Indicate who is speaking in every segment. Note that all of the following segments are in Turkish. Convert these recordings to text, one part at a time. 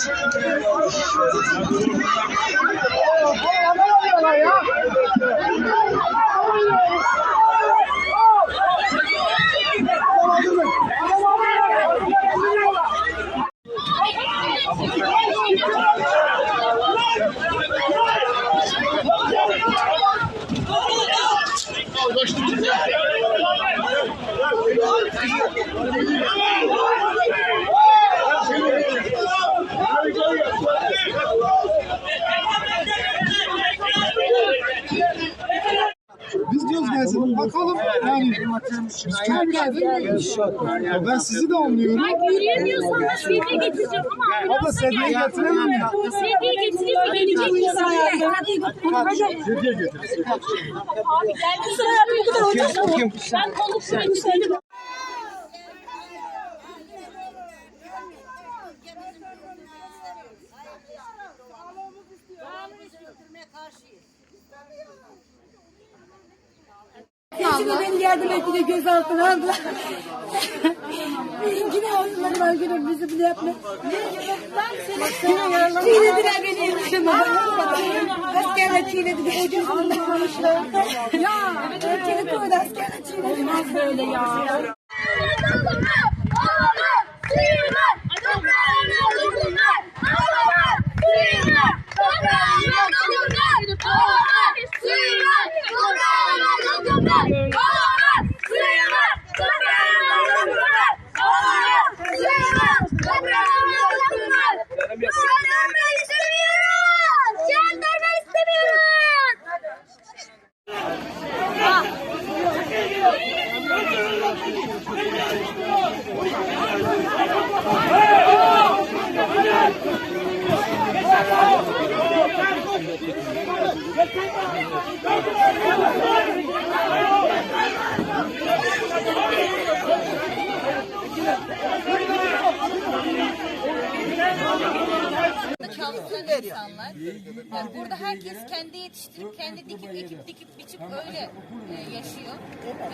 Speaker 1: Biz diyoruz gelsin. Bakalım yani. Biz çok geldik. Ben sizi de anlıyorum.
Speaker 2: Bak yürüyemiyorsan da sedye getireceğim ama
Speaker 1: Abla
Speaker 2: ambulansa
Speaker 1: sedyeyi
Speaker 2: gel.
Speaker 1: getiremem ya.
Speaker 2: Sedye getireyim gelecek misin?
Speaker 1: Sedye getir.
Speaker 2: Abi gel bu sıra bu kadar olacak mı? Ben kolluk sürecindeyim.
Speaker 3: Şimdi beni yardım etti de gözaltına aldılar. Yine var yine bizi bile yapma. Çiğnediler beni. Askerler çiğnedi. Ucuzunu tutmamışlar. Ya. Çiğnedi koydu askerler çiğnedi. Olmaz böyle ya.
Speaker 4: Çalışan insanlar. Yani burada herkes kendi yetiştirip, kendi dikip, ekip, dikip, biçip öyle e, yaşıyor.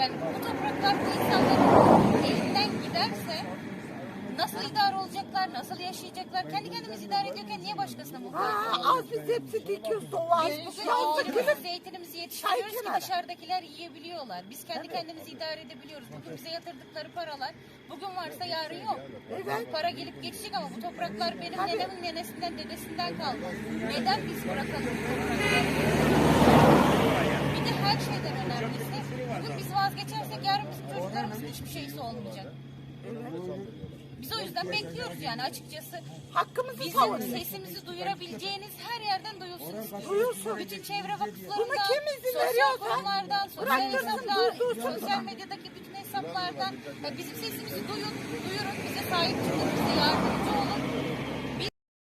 Speaker 4: Yani bu topraklar bu insanların idare olacaklar, nasıl yaşayacaklar? Kendi kendimiz idare ediyorken niye başkasına muhtaç olalım?
Speaker 3: Az biz hepsi dikiyoruz dolar.
Speaker 4: Biz bugün incirimizi, zeytinimizi yetiştiriyoruz ki dışarıdakiler yiyebiliyorlar. Biz kendi kendimizi idare edebiliyoruz. Bugün bize yatırdıkları paralar bugün varsa yarın yok. Para gelip geçecek ama bu topraklar benim nenemin nenesinden dedesinden kaldı. Neden biz bırakalım bu toprakları? Bir de her şeyden önemlisi bugün biz vazgeçersek yarın bizim çocuklarımızın hiçbir şeysi olmayacak. Biz yüzden bekliyoruz yani açıkçası.
Speaker 3: Hakkımızı
Speaker 4: Bizim
Speaker 3: savunuyoruz.
Speaker 4: sesimizi duyurabileceğiniz her yerden duyulsun.
Speaker 3: Duyulsun.
Speaker 4: Bütün çevre vakıflarından,
Speaker 3: Buna kim izin
Speaker 4: sosyal
Speaker 3: veriyorsa
Speaker 4: kurumlardan, sosyal
Speaker 3: bıraktırsın,
Speaker 4: hesaplar,
Speaker 3: durdursun.
Speaker 4: sosyal medyadaki bütün hesaplardan ya bizim sesimizi duyun, duyurun, bize sahip çıkın, bize yardımcı olun.